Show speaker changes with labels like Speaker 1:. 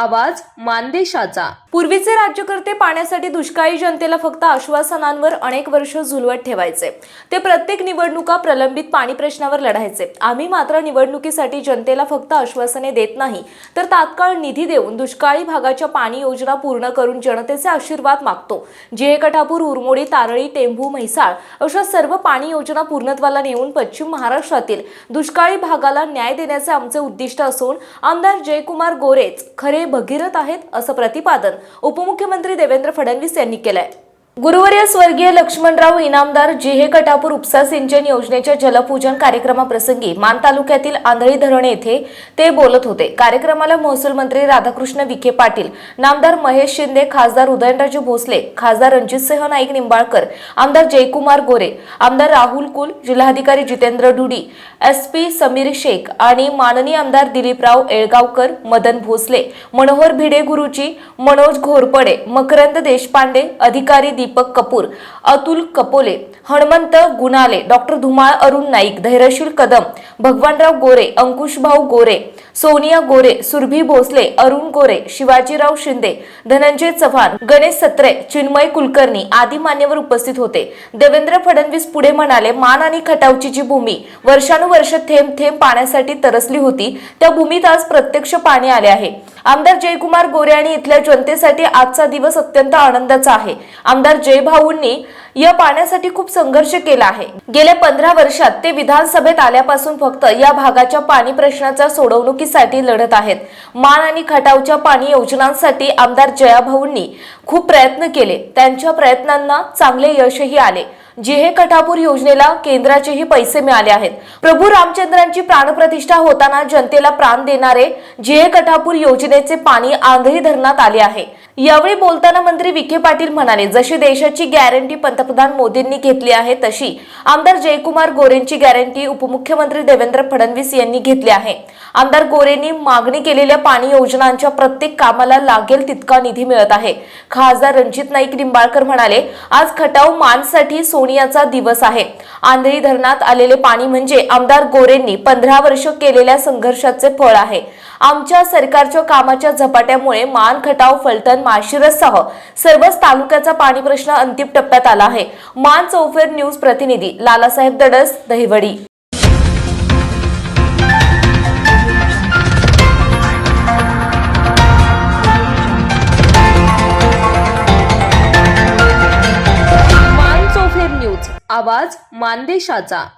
Speaker 1: आवाज मानदेशाचा.
Speaker 2: पूर्वीचे राज्यकर्ते पाण्यासाठी दुष्काळी जनतेला फक्त आश्वासनांवर अनेक वर्ष झुलवत ठेवायचे. ते प्रत्येक निवडणुका प्रलंबित पाणी प्रश्नावर लढायचे. आम्ही मात्र निवडणुकीसाठी जनतेला फक्त आश्वासने देत नाही तर तात्काळ निधी देऊन दुष्काळी भागाच्या पाणी योजना पूर्ण करून जनतेचे आशीर्वाद मागतो. जे कठापूर उरमोडी तारळी टेंभू म्हैसाळ अशा सर्व पाणी योजना पूर्णत्वाला नेऊन पश्चिम महाराष्ट्रातील दुष्काळी भागाला न्याय देण्याचे आमचे उद्दिष्ट असून आमदार जयकुमार गोरेच खरे भगीरथ आहेत असं प्रतिपादन उपमुख्यमंत्री देवेंद्र फडणवीस यांनी केलंय. गुरुवारी स्वर्गीय लक्ष्मणराव इनामदार जिहे कटापूर उपसा सिंचन योजनेच्या जलपूजन कार्यक्रमाप्रसंगी मान तालुक्यातील आंधळी धरण येथे ते बोलत होते. कार्यक्रमाला महसूल मंत्री राधाकृष्ण विखे पाटील नामदार महेश शिंदे खासदार उदयनराजे भोसले खासदार रणजितसिंह नाईक निंबाळकर आमदार जयकुमार गोरे आमदार राहुल कुल जिल्हाधिकारी जितेंद्र डुडी एस पी समीर शेख आणि माननीय आमदार दिलीपराव येळगावकर मदन भोसले मनोहर भिडे गुरुजी मनोज घोरपडे मकरंद देशपांडे अधिकारी दीपक कपूर अतुल कपोले हनुमंत गुणाले डॉक्टर धुमाळ अरुण नाईक धैर्यशील कदम भगवानराव गोरे अंकुशभाऊ गोरे सोनिया गोरे सुरभी भोसले अरुण गोरे शिवाजीराव शिंदे धनंजय चव्हाण गणेश सत्रे चिन्मय कुलकर्णी आदी मान्यवर उपस्थित होते. देवेंद्र फडणवीस पुढे म्हणाले मान आणि खटावची जी भूमी वर्षानुवर्ष थेंब थेंब पाण्यासाठी तरसली होती त्या भूमीत आज प्रत्यक्ष पाणी आले आहे. आमदार जयकुमार गोरे आणि इथल्या जनतेसाठी आजचा दिवस अत्यंत आनंदाचा आहे. आमदार जयभाऊंनी या पाण्यासाठी खूप संघर्ष केला आहे. गेल्या पंधरा वर्षात ते विधानसभेत आल्यापासून फक्त या भागाच्या पाणी प्रश्नाच्या सोडवणुकीसाठी लढत आहेत. मान आणि खटावच्या पाणी योजनांसाठी आमदार जयाभाऊंनी खूप प्रयत्न केले. त्यांच्या प्रयत्नांना चांगले यशही आले. जिहे कठापूर योजनेला केंद्राचेही पैसे मिळाले आहेत. प्रभू रामचंद्रांची प्राणप्रतिष्ठा होताना जनतेला प्राण देणारे जिहे कठापूर योजनेचे पाणी आंधळी धरणात आले आहे. यावेळी बोलताना मंत्री विखे पाटील म्हणाले जशी देशाची गॅरंटी पंतप्रधान मोदींनी घेतली आहे तशी आमदार जयकुमार गोरेंची गॅरंटी उपमुख्यमंत्री देवेंद्र फडणवीस यांनी घेतली आहे. आमदार गोरेंनी मागणी केलेल्या पाणी योजनांच्या प्रत्येक कामाला लागेल तितका निधी मिळत आहे. खासदार रणजित नाईक निंबाळकर म्हणाले आज खटाव मानसाठी सोनियाचा दिवस आहे. आंधळी धरणात आलेले पाणी म्हणजे आमदार गोरेंनी पंधरा वर्ष केलेल्या संघर्षाचे फळ आहे. आमच्या सरकारच्या कामाच्या झपाट्यामुळे मान खटाव फलटण माशिरससह सर्वच तालुक्याचा पाणी प्रश्न अंतिम टप्प्यात आला आहे. मान चौफेर न्यूज प्रतिनिधी लालासाहेब दडस दहिवडी.
Speaker 1: आवाज मानदेशाचा.